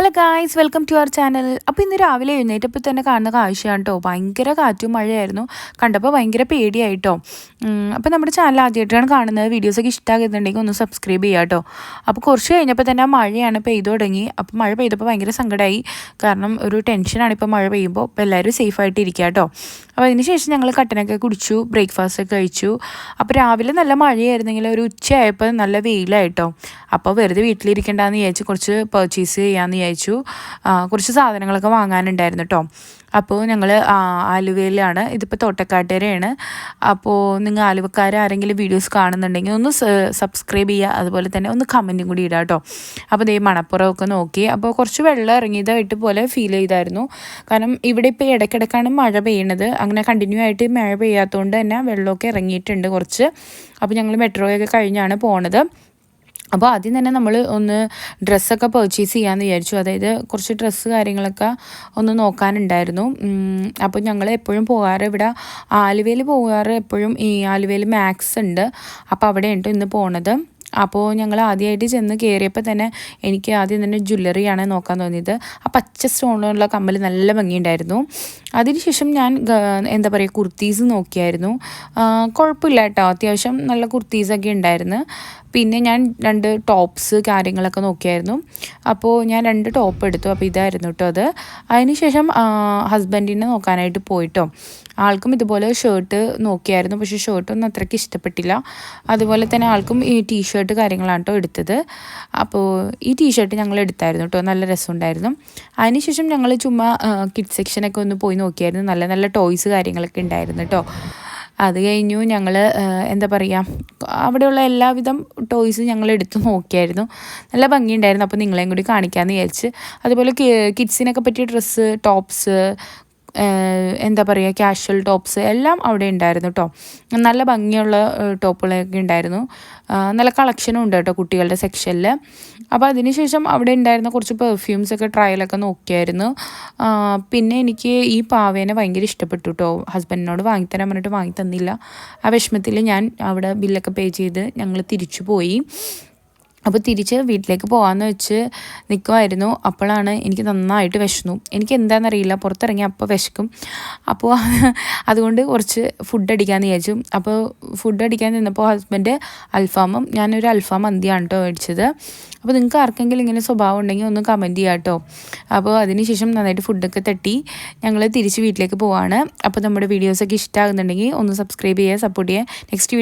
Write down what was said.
Hello guys welcome to our channel അപ്പോൾ ഇന്ന് രാവിലെ എഴുന്നേറ്റപ്പോൾ തന്നെ കാണുന്ന കാഴ്ചയാണ് കേട്ടോ ഭയങ്കര കാറ്റും മഴയായിരുന്നു. കണ്ടപ്പോൾ ഭയങ്കര പേടിയായിട്ടോ. അപ്പോൾ നമ്മുടെ ചാനൽ ആദ്യമായിട്ടാണ് കാണുന്നത്. വീഡിയോസൊക്കെ ഇഷ്ടമാകുന്നുണ്ടെങ്കിൽ ഒന്ന് സബ്സ്ക്രൈബ് ചെയ്യുക കേട്ടോ അപ്പോൾ കുറച്ച് കഴിഞ്ഞപ്പോൾ തന്നെ മഴയാണ് പെയ്തു തുടങ്ങി. അപ്പോൾ മഴ പെയ്തപ്പോൾ ഭയങ്കര സങ്കടമായി കാരണം ഒരു ടെൻഷനാണ് ഇപ്പോൾ മഴ പെയ്യുമ്പോൾ അപ്പോൾ എല്ലാവരും സേഫായിട്ട് ഇരിക്കുക കേട്ടോ അപ്പോൾ അതിന് ശേഷം ഞങ്ങൾ കട്ടനൊക്കെ കുടിച്ചു ബ്രേക്ക്ഫാസ്റ്റ് ഒക്കെ കഴിച്ചു. അപ്പോൾ രാവിലെ നല്ല മഴയായിരുന്നെങ്കിൽ ഒരു ഉച്ചയായപ്പോൾ നല്ല വെയിലായിട്ടോ അപ്പോൾ വെറുതെ വീട്ടിലിരിക്കേണ്ടെന്ന് വിചാരിച്ച് കുറച്ച് പർച്ചേസ് ചെയ്യാമെന്ന് വിചാരിച്ചു കുറച്ച് സാധനങ്ങളൊക്കെ വാങ്ങാനുണ്ടായിരുന്നു കേട്ടോ അപ്പോൾ ഞങ്ങൾ ആലുവയിലാണ്. ഇതിപ്പോൾ തോട്ടക്കാട്ടുകരയാണ് അപ്പോൾ നിങ്ങൾ ആലുവക്കാർ ആരെങ്കിലും വീഡിയോസ് കാണുന്നുണ്ടെങ്കിൽ ഒന്ന് സബ്സ്ക്രൈബ് ചെയ്യുക. അതുപോലെ തന്നെ ഒന്ന് കമന്റും കൂടി ഇടുക കേട്ടോ അപ്പോൾ ദേ മണപ്പുറമൊക്കെ നോക്കി. അപ്പോൾ കുറച്ച് വെള്ളം ഇറങ്ങിയതായിട്ട് പോലെ ഫീൽ ചെയ്തായിരുന്നു. കാരണം ഇവിടെ ഇപ്പോൾ ഇടയ്ക്കിടയ്ക്കാണ് മഴ പെയ്യണത്. അങ്ങനെ കണ്ടിന്യൂ ആയിട്ട് മഴ പെയ്യാത്തതുകൊണ്ട് തന്നെ വെള്ളമൊക്കെ ഇറങ്ങിയിട്ടുണ്ട് കുറച്ച്. അപ്പോൾ ഞങ്ങൾ മെട്രോയൊക്കെ കഴിഞ്ഞാണ് പോണത്. അപ്പോൾ ആദ്യം തന്നെ നമ്മൾ ഒന്ന് ഡ്രസ്സൊക്കെ പർച്ചേസ് ചെയ്യാമെന്ന് വിചാരിച്ചു. അതായത് കുറച്ച് ഡ്രസ്സ് കാര്യങ്ങളൊക്കെ ഒന്ന് നോക്കാനുണ്ടായിരുന്നു. അപ്പോൾ ഞങ്ങൾ എപ്പോഴും പോകാറ് ഇവിടെ ആലുവയിൽ പോകാറ് എപ്പോഴും ഈ ആലുവയിൽ മാക്സ് ഉണ്ട്. അപ്പോൾ അവിടെയുണ്ട് ഇന്ന് പോണത്. അപ്പോൾ ഞങ്ങൾ ആദ്യമായിട്ട് ചെന്ന് കയറിയപ്പോൾ തന്നെ എനിക്ക് ആദ്യം തന്നെ ജ്വല്ലറിയാണ് നോക്കാൻ തോന്നിയത്. ആ പച്ച സ്റ്റോണിലുള്ള കമ്മൽ നല്ല ഭംഗിയുണ്ടായിരുന്നു. അതിനുശേഷം ഞാൻ എന്താ പറയുക കുർത്തീസ് നോക്കിയായിരുന്നു. കുഴപ്പമില്ല കേട്ടോ. അത്യാവശ്യം നല്ല കുർത്തീസൊക്കെ ഉണ്ടായിരുന്നു. പിന്നെ ഞാൻ രണ്ട് ടോപ്സ് കാര്യങ്ങളൊക്കെ നോക്കിയായിരുന്നു. അപ്പോൾ ഞാൻ രണ്ട് ടോപ്പ് എടുത്തു. അപ്പോൾ ഇതായിരുന്നു കേട്ടോ അത്. അതിനുശേഷം ഹസ്ബൻഡിനെ നോക്കാനായിട്ട് പോയിട്ടോ. ആൾക്കും ഇതുപോലെ ഷർട്ട് നോക്കിയായിരുന്നു. പക്ഷേ ഷർട്ടൊന്നും അത്രയ്ക്ക് ഇഷ്ടപ്പെട്ടില്ല. അതുപോലെ തന്നെ ആൾക്കും ഈ ടീഷർട്ട് കാര്യങ്ങളാണ് കേട്ടോ എടുത്തത്. അപ്പോൾ ഈ ടീഷർട്ട് ഞങ്ങൾ എടുത്തായിരുന്നു കേട്ടോ നല്ല രസമുണ്ടായിരുന്നു. അതിനുശേഷം ഞങ്ങൾ ചുമ്മാ കിഡ് സെക്ഷനൊക്കെ ഒന്ന് പോയി നോക്കിയായിരുന്നു. നല്ല നല്ല ടോയ്സ് കാര്യങ്ങളൊക്കെ ഉണ്ടായിരുന്നു കേട്ടോ അത് കഴിഞ്ഞു ഞങ്ങൾ എന്താ പറയുക അവിടെയുള്ള എല്ലാവിധം ടോയ്സ് ഞങ്ങൾ എടുത്തു നോക്കിയായിരുന്നു. നല്ല ഭംഗിയുണ്ടായിരുന്നു. അപ്പോൾ നിങ്ങളെയും കൂടി കാണിക്കാമെന്ന് വിചാരിച്ച്. അതുപോലെ കിഡ്സിനൊക്കെ പറ്റിയ ഡ്രസ്സ് ടോപ്സ് എന്താ പറയുക ക്യാഷ്വൽ ടോപ്സ് എല്ലാം അവിടെ ഉണ്ടായിരുന്നു കേട്ടോ നല്ല ഭംഗിയുള്ള ടോപ്പുകളൊക്കെ ഉണ്ടായിരുന്നു. നല്ല കളക്ഷനും ഉണ്ട് കേട്ടോ കുട്ടികളുടെ സെക്ഷനിൽ അപ്പോൾ അതിനുശേഷം അവിടെ ഉണ്ടായിരുന്ന കുറച്ച് പെർഫ്യൂംസ് ഒക്കെ ട്രയലൊക്കെ നോക്കിയായിരുന്നു. പിന്നെ എനിക്ക് ഈ പാവേനെ ഭയങ്കര ഇഷ്ടപ്പെട്ടു കേട്ടോ ഹസ്ബൻഡിനോട് വാങ്ങിത്തരാൻ പറഞ്ഞിട്ട് വാങ്ങി തന്നില്ല. ആ വിഷമത്തിൽ ഞാൻ അവിടെ ബില്ലൊക്കെ പേ ചെയ്ത് ഞങ്ങൾ തിരിച്ചു പോയി. അപ്പോൾ തിരിച്ച് വീട്ടിലേക്ക് പോകാമെന്ന് വെച്ച് നിൽക്കുമായിരുന്നു അപ്പോഴാണ് എനിക്ക് നന്നായിട്ട് വിശന്നു. എനിക്ക് എന്താണെന്നറിയില്ല പുറത്തിറങ്ങി അപ്പോൾ വിശക്കും. അപ്പോൾ അതുകൊണ്ട് കുറച്ച് ഫുഡ് അടിക്കാമെന്ന് വിചാരിച്ചു. അപ്പോൾ ഫുഡ് അടിക്കാൻ നിന്നപ്പോൾ ഹസ്ബൻഡ് അൽഫാമും ഞാനൊരു അൽഫാം മന്തിയാണ് കേട്ടോ മേടിച്ചത്. അപ്പോൾ നിങ്ങൾക്ക് ആർക്കെങ്കിലും ഇങ്ങനെ സ്വഭാവം ഉണ്ടെങ്കിൽ ഒന്ന് കമന്റ് ചെയ്യാം കേട്ടോ അപ്പോൾ അതിനുശേഷം നന്നായിട്ട് ഫുഡൊക്കെ തട്ടി ഞങ്ങൾ തിരിച്ച് വീട്ടിലേക്ക് പോവാണ്. അപ്പോൾ നമ്മുടെ വീഡിയോസൊക്കെ ഇഷ്ടമാകുന്നുണ്ടെങ്കിൽ ഒന്ന് സബ്സ്ക്രൈബ് ചെയ്യുക സപ്പോർട്ട് ചെയ്യുക. നെക്സ്റ്റ്